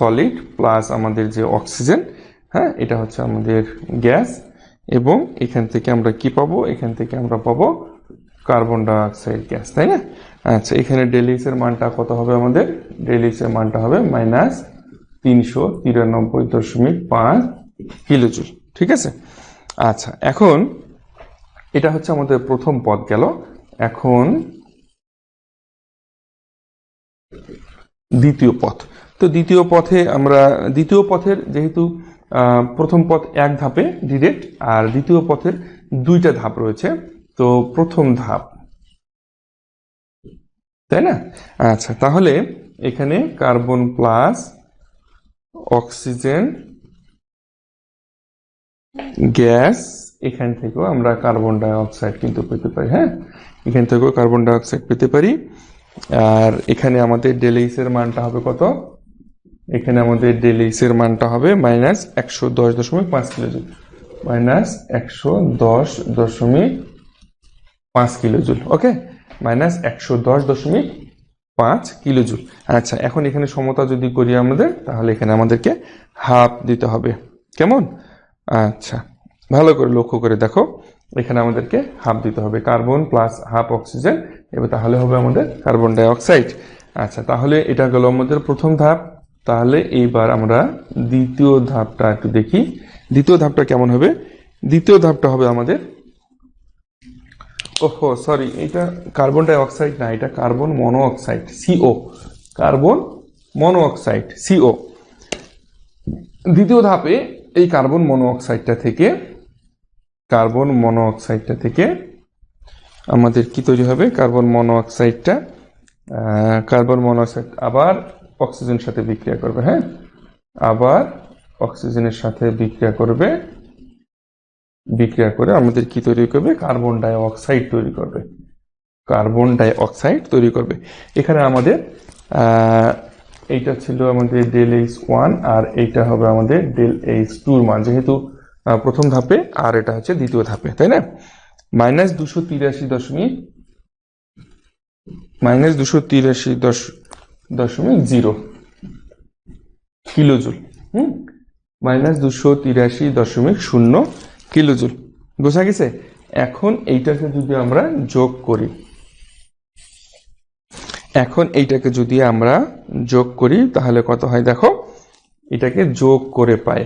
Solid plus আমাদের যে oxygen হ্যাঁ এটা হচ্ছে আমাদের গ্যাস এবং এখান থেকে আমরা কি পাবো? এখান থেকে আমরা পাবো কার্বন ডাইঅক্সাইড গ্যাস তাই না? আচ্ছা এখানে ডেলিসের মানটা কত হবে আমাদের? ডেলিসের মানটা হবে মাইনাস তিনশো তিরানব্বই দশমিক পাঁচ কিলোজুল ঠিক আছে? আচ্ছা এখন এটা হচ্ছে আমাদের প্রথম পদ গেল। এখন দ্বিতীয় পথ তো দ্বিতীয় পথে আমরা, দ্বিতীয় পথের যেহেতু প্রথম পথ এক ধাপে ডিরেক্ট, আর দ্বিতীয় পথের দুইটা ধাপ রয়েছে, তো প্রথম ধাপ। তাই না? আচ্ছা তাহলে এখানে কার্বন প্লাস অক্সিজেন গ্যাস, এখান থেকেও আমরা কার্বন ডাইঅক্সাইড কিন্তু পেতে পারি হ্যাঁ? এখান থেকেও কার্বন ডাই অক্সাইড পেতে পারি। আর এখানে আমাদের ডেলিসের মানটা হবে কত? এখানে আমাদের ডেলিসের মানটা হবে মাইনাস একশো দশ দশমিক পাঁচ কিলোজুল মাইনাস একশো দশ দশমিক পাঁচ কিলোজুল ওকে মাইনাস একশো দশ দশমিক পাঁচ কিলোজুল আচ্ছা এখন এখানে সমতা যদি করি আমাদের, তাহলে এখানে আমাদেরকে হাফ দিতে হবে। কেমন? আচ্ছা ভালো করে লক্ষ্য করে দেখো, এখানে আমাদেরকে হাফ দিতে হবে। কার্বন প্লাস হাফ অক্সিজেন এবার তাহলে হবে আমাদের কার্বন ডাই অক্সাইড আচ্ছা তাহলে এটা গেল আমাদের প্রথম ধাপ। তাহলে এইবার আমরা দ্বিতীয় ধাপটা একটু দেখি। দ্বিতীয় ধাপটা কেমন হবে? দ্বিতীয় ধাপটা হবে আমাদের ওহো সরি এটা কার্বন ডাই অক্সাইড না, এটা carbon monoxide CO carbon monoxide CO দ্বিতীয় ধাপে এই কার্বন মনো অক্সাইডটা থেকে কার্বন মনো অক্সাইডটা থেকে আমাদের কি তৈরি হবে? কার্বন মনো অক্সাইডটা কার্বন মনো অক্সাইড আবার অক্সিজেনের সাথে বিক্রিয়া করবে হ্যাঁ? আবার অক্সিজেনের সাথে বিক্রিয়া করবে, বিক্রিয়া করে আমাদের কি তৈরি করবে? কার্বন ডাই অক্সাইড তৈরি করবে। কার্বন ডাই অক্সাইড তৈরি করবে। এখানে আমাদের এইটা ছিল আমাদের ডেল এইচ ওয়ান আর এইটা হবে আমাদের ডেল এইচ টুর মান, যেহেতু প্রথম ধাপে আর এটা হচ্ছে দ্বিতীয় ধাপে, তাই না? মাইনাস দুশো তিরাশি দশমিক, মাইনাস দুশো তিরাশি দশ দশমিক জিরো কিলোজুল, হুম? মাইনাস দুশো তিরাশি দশমিক শূন্য কিলোজুল। বোঝা গেছে? এখন এইটাকে যদি আমরা যোগ করি, এখন এইটাকে যদি আমরা যোগ করি, তাহলে কত হয় দেখো? এটাকে যোগ করে পাই।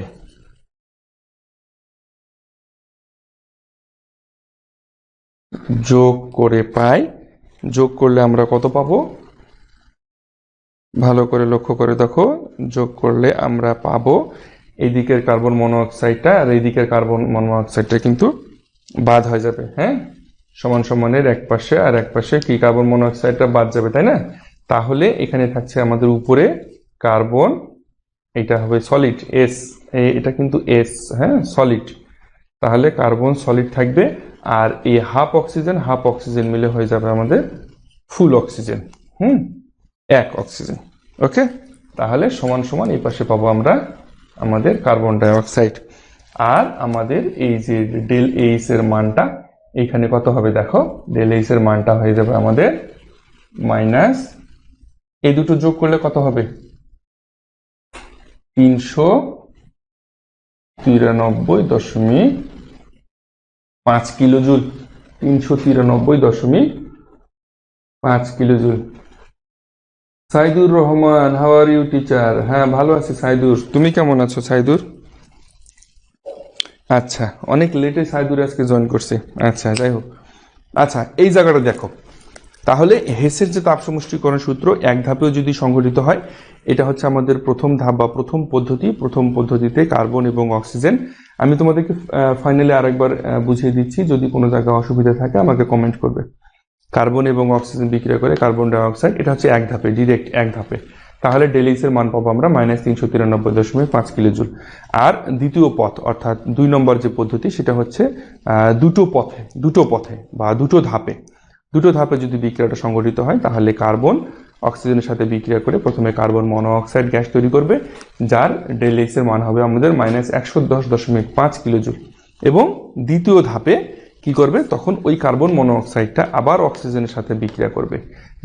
যোগ করে পাই, যোগ করলে আমরা কত পাবো? ভালো করে লক্ষ্য করে দেখো, যোগ করলে আমরা পাবো এইদিকের কার্বন মনোঅক্সাইডটা আর এইদিকের কার্বন মনোঅক্সাইডটা কিন্তু বাদ হয়ে যাবে হ্যাঁ? সমান সমানের এক পাশে আর এক পাশে কি কার্বন মনোঅক্সাইডটা বাদ যাবে, তাই না? তাহলে এখানে থাকছে আমাদের উপরে কার্বন, এটা হবে সলিড, এস এটা কিন্তু এস হ্যাঁ? সলিড। তাহলে কার্বন সলিড থাকবে আর এই হাফ অক্সিজেন হাফ অক্সিজেন মিলে হয়ে যাবে আমাদের ফুল অক্সিজেন, হুম? এক অক্সিজেন ওকে তাহলে সমান সমান এই পাশে পাবো আমরা আমাদের কার্বন ডাই অক্সাইড আর আমাদের এই যে ডেল এইচ এর মানটা এইখানে কত হবে দেখো? ডেল এইচ এর মানটা হয়ে যাবে আমাদের মাইনাস এই দুটো যোগ করলে কত হবে? তিনশো তিরানব্বই দশমিক পাঁচ কিলো কিলোজুল, তিনশো তিরানব্বই দশমিক পাঁচ kilo kilojoule. Saidur Rahman how are you teacher হ্যাঁ ভালো আছি, সাইদুর। তুমি কেমন আছো, সাইদুর? আচ্ছা অনেক লেটে সাইদুর আজকে জয়েন করছে। আচ্ছা যাই হোক। আচ্ছা এই জায়গাটা দেখো। তাহলে হেসের যে তাপ সমষ্টিকরণ সূত্র, এক ধাপেও যদি সংঘটিত হয়, এটা হচ্ছে আমাদের প্রথম ধাপ বা প্রথম পদ্ধতি। প্রথম পদ্ধতিতে কার্বন এবং অক্সিজেন। আমি তোমাদেরকে ফাইনালি আরেকবার বুঝিয়ে দিচ্ছি। যদি কোনো জায়গায় অসুবিধা থাকে, আমাকে কমেন্ট করবে। কার্বন এবং অক্সিজেন বিক্রিয়া করে কার্বন ডাইঅক্সাইড, এটা হচ্ছে এক ধাপে ডিরেক্ট এক ধাপে। তাহলে ডেলিসের মান পাবো আমরা মাইনাস তিনশো তিরানব্বই দশমিক পাঁচ কিলোজুল। আর দ্বিতীয় পথ, অর্থাৎ দুই নম্বর যে পদ্ধতি, সেটা হচ্ছে দুটো পথে দুটো পথে বা দুটো ধাপে। দুটো ধাপে যদি বিক্রিয়াটা সংঘটিত হয়, তাহলে কার্বন অক্সিজেনের সাথে বিক্রিয়া করে প্রথমে কার্বন মনোঅক্সাইড গ্যাস তৈরি করবে, যার এর মান হবে আমাদের মাইনাস একশো দশ দশমিক পাঁচ কিলোজুল। এবং দ্বিতীয় ধাপে কি করবে? তখন ওই কার্বন মনোঅক্সাইডটা আবার অক্সিজেনের সাথে বিক্রিয়া করবে।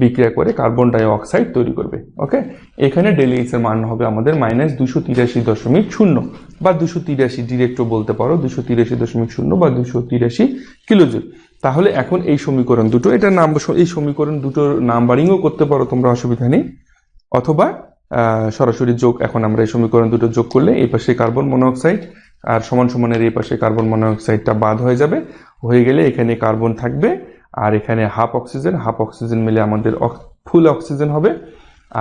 বিক্রিয়া করে কার্বন ডাই অক্সাইড তৈরি করবে। ওকে? এখানে ডেলিএস এর মান হবে আমাদের মাইনাস দুশো তিরাশি দশমিক শূন্য বা দুশো তিরাশি ডিরেক্টও বলতে পারো, দুশো তিরাশি দশমিক শূন্য বা দুশো তিরাশি কিলোজুল। তাহলে এখন এই সমীকরণ দুটো, এটা নাম, এই সমীকরণ দুটোর নাম্বারিংও করতে পারো তোমরা, অসুবিধা নেই। অথবা সরাসরি যোগ, এখন আমরা এই সমীকরণ দুটো যোগ করলে এই পাশে কার্বন মনোঅক্সাইড আর সমান সমানের এই পাশে কার্বন মনোঅক্সাইডটা বাদ হয়ে যাবে। হয়ে গেলে এখানে কার্বন থাকবে আর এখানে হাফ অক্সিজেন হাফ অক্সিজেন মিলে আমাদের ফুল অক্সিজেন হবে।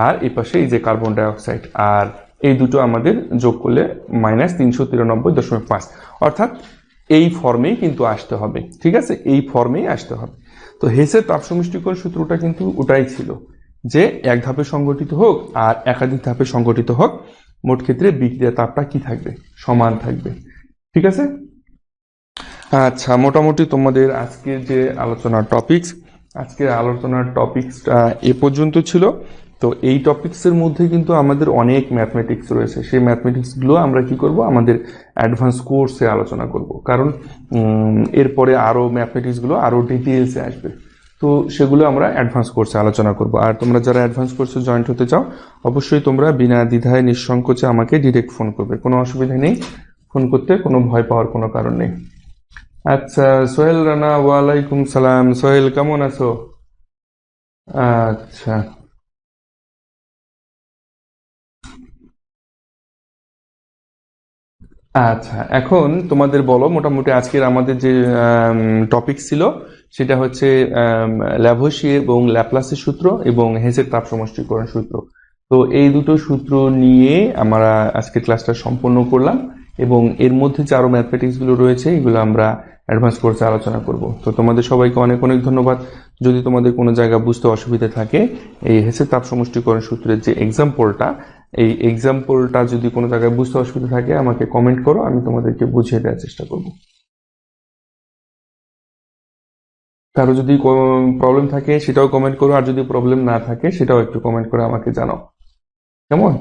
আর এই পাশে এই যে কার্বন ডাইঅক্সাইড, আর এই দুটো আমাদের যোগ করলে মাইনাস তিনশো তিরানব্বই দশমিক পাঁচ। অর্থাৎ এই ফর্মেই কিন্তু আসতে হবে, ঠিক আছে? এই ফর্মেই আসতে হবে। তো হেসের তাপ সমষ্টিকরণ সূত্রটা কিন্তু ওটাই ছিল যে এক ধাপে সংগঠিত হোক আর একাধিক ধাপে সংগঠিত হোক মোট ক্ষেত্রে বিক্রিয়া তাপটা কি থাকবে? সমান থাকবে। ঠিক আছে? আচ্ছা মোটামুটি তোমাদের আজকের যে আলোচনার টপিকস আজকের আলোচনার টপিকসটা এ পর্যন্ত ছিল। তো এই টপিকসের মধ্যে কিন্তু আমাদের অনেক ম্যাথমেটিক্স রয়েছে। সেই ম্যাথমেটিক্সগুলো আমরা কি করব? আমাদের অ্যাডভান্স কোর্সে আলোচনা করব। কারণ এরপরে আরও ম্যাথমেটিক্সগুলো আরও ডিটেলসে আসবে। তো সেগুলো আমরা অ্যাডভান্স কোর্সে আলোচনা করব। আর তোমরা যারা অ্যাডভান্স কোর্সে জয়েন্ট হতে চাও, অবশ্যই তোমরা বিনা দ্বিধায় নিঃসংকোচে আমাকে ডিরেক্ট ফোন করবে। কোনো অসুবিধা নেই। ফোন করতে কোনো ভয় পাওয়ার কোনো কারণ নেই। আচ্ছা সোহেল রানা, ওয়ালাইকুম সালাম। সোহেল, কেমন আছো? আচ্ছা। আচ্ছা এখন তোমাদের বলো, মোটামুটি আজকের আমাদের যে টপিক ছিল সেটা হচ্ছে ল্যাভোসি এবং ল্যাপ্লাসের সূত্র এবং হেসের তাপ সমষ্টিকরণ সূত্র। তো এই দুটো সূত্র নিয়ে আমরা আজকে ক্লাসটা সম্পন্ন করলাম এবং এর মধ্যে যে আরও ম্যাথমেটিক্সগুলো রয়েছে, এগুলো আমরা অ্যাডভান্স কোর্সে আলোচনা করব। তো তোমাদের সবাইকে অনেক অনেক ধন্যবাদ। যদি তোমাদের কোনো জায়গা বুঝতে অসুবিধা থাকে, এই হেসের তাপ সমষ্টিকরণ সূত্রের যে এক্সাম্পলটা এই এক্সাম্পলটা যদি কোনো জায়গায় বুঝতে অসুবিধা থাকে, আমাকে কমেন্ট করো, আমি তোমাদেরকে বুঝিয়ে দেওয়ার চেষ্টা করব। কারও যদি প্রবলেম থাকে সেটাও কমেন্ট করো, আর যদি প্রবলেম না থাকে সেটাও একটু কমেন্ট করে আমাকে জানাও। কেমন?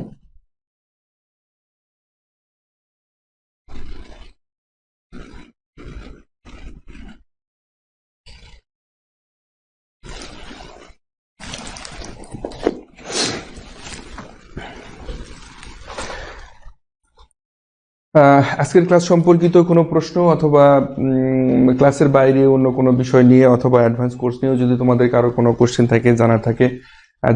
আজকের ক্লাস সম্পর্কিত কোনো প্রশ্ন অথবা ক্লাসের বাইরে অন্য কোনো বিষয় নিয়ে অথবা অ্যাডভান্স কোর্স নিয়েও যদি তোমাদের কারও কোনো কোশ্চেন থাকে, জানার থাকে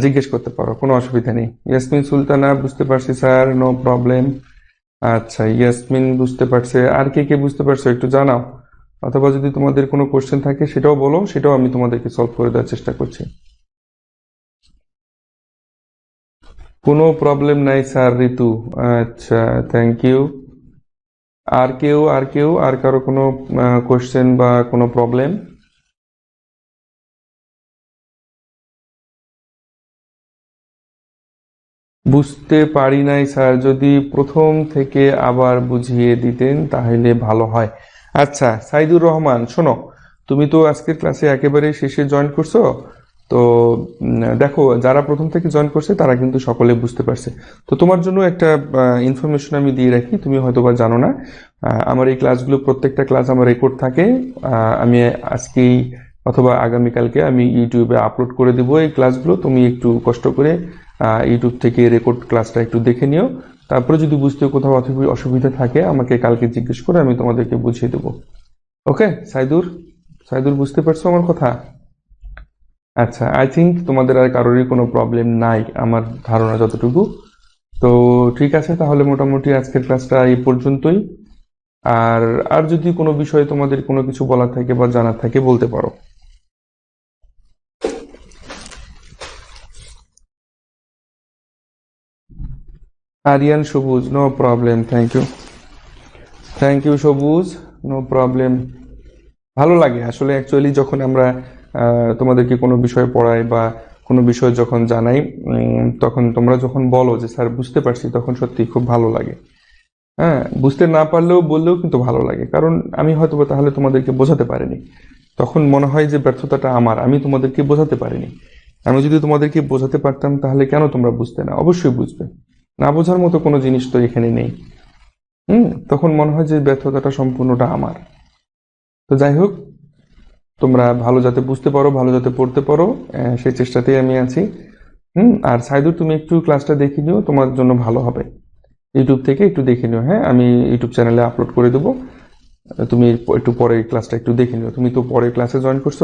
জিজ্ঞেস করতে পারো, কোনো অসুবিধা নেই। ইয়াসমিন সুলতানা, বুঝতে পারছি স্যার নো প্রবলেম আচ্ছা ইয়াসমিন বুঝতে পারছে। আর কে কে বুঝতে পারছ একটু জানাও। অথবা যদি তোমাদের কোনো কোশ্চেন থাকে, সেটাও বলো, সেটাও আমি তোমাদেরকে সলভ করে দেওয়ার চেষ্টা করছি। কোনো প্রবলেম নাই স্যার, ঋতু। আচ্ছা থ্যাংক ইউ আর কেউ আর কেউ, আর কারও কোনো কোশ্চেন বা কোনো প্রবলেম বুঝতে পারি নাই স্যার যদি প্রথম থেকে আবার বুঝিয়ে দিতেন, তাহলে ভালো হয়। আচ্ছা সাইদুর রহমান, শোনো, তুমি তো আজকের ক্লাসে একেবারে শেষে জয়েন করছ, তো দেখো, যারা প্রথম থেকে জয়েন করছে, তারা কিন্তু সকলে বুঝতে পারছে। তো তোমার জন্য একটা ইনফরমেশন আমি দিয়ে রাখি, তুমি হয়তো বা জানো না। আমার এই ক্লাসগুলো, প্রত্যেকটা ক্লাস আমার রেকর্ড থাকে। আমি আজকেই অথবা আগামীকালকে আমি ইউটিউবে আপলোড করে দেবো এই ক্লাসগুলো। তুমি একটু কষ্ট করে ইউটিউব থেকে রেকর্ড ক্লাসটা একটু দেখে নিও। তারপরে যদি বুঝতে কোথাও অথবা অসুবিধা থাকে, আমাকে কালকে জিজ্ঞেস করে আমি তোমাদেরকে বুঝিয়ে দেবো। ওকে সাইদুর? সাইদুর, বুঝতে পারছ আমার কথা? আচ্ছা আই থিঙ্ক তোমাদের আর কারোরই কোনো প্রবলেম নাই, আমার ধারণা যতটুকু। তো ঠিক আছে, তাহলে মোটামুটি আজকের ক্লাসটা এই পর্যন্তই। আর আর যদি কোনো বিষয়ে তোমাদের কোনো কিছু বলার থাকে বা জানার থাকে, বলতে পারো। Aryan, Sabuj no problem thank you thank you Sabuj no problem ভালো লাগে, আসলে অ্যাকচুয়ালি যখন আমরা তোমাদেরকে কোনো বিষয় পড়াই বা কোনো বিষয় যখন জানাই তখন তোমরা যখন বলো যে, স্যার, বুঝতে পারছি, তখন সত্যি খুব ভালো লাগে। হ্যাঁ বুঝতে না পারলেও বললেও কিন্তু ভালো লাগে। কারণ আমি হয়তো বা তাহলে তোমাদেরকে বোঝাতে পারিনি। তখন মনে হয় যে ব্যর্থতাটা আমার, আমি তোমাদেরকে বোঝাতে পারিনি। আমি যদি তোমাদেরকে বোঝাতে পারতাম, তাহলে কেন তোমরা বুঝতে না? অবশ্যই বুঝবে। না বোঝার মতো কোনো জিনিস তো এখানে নেই। হুম, তখন মনে হয় যে ব্যর্থতাটা সম্পূর্ণটা আমার। তো যাই হোক, তোমরা ভালো যাতে বুঝতে পারো, ভালো যাতে পড়তে পারো সেই চেষ্টাতেই আমি আছি। হুম, আর সাইদুর, তুমি একটু ক্লাসটা দেখে নিও, তোমার জন্য ভালো হবে। ইউটিউব থেকে একটু দেখে নিও হ্যাঁ? আমি ইউটিউব চ্যানেলে আপলোড করে দেবো। তুমি একটু পরে ক্লাসটা একটু দেখে নিও। তুমি তো পরে ক্লাসে জয়েন করছ,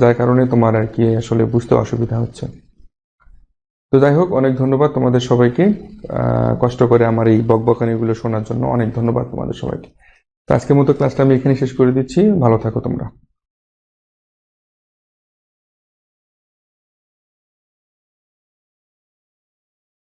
যার কারণে তোমার আর কি আসলে বুঝতে অসুবিধা হচ্ছে। তো যাই হোক, অনেক ধন্যবাদ তোমাদের সবাইকে। কষ্ট করে আমার এই বকবকানিগুলো শোনার জন্য অনেক ধন্যবাদ তোমাদের সবাইকে। তো আজকের মতো ক্লাসটা আমি এখানে শেষ করে দিচ্ছি। ভালো থাকো তোমরা।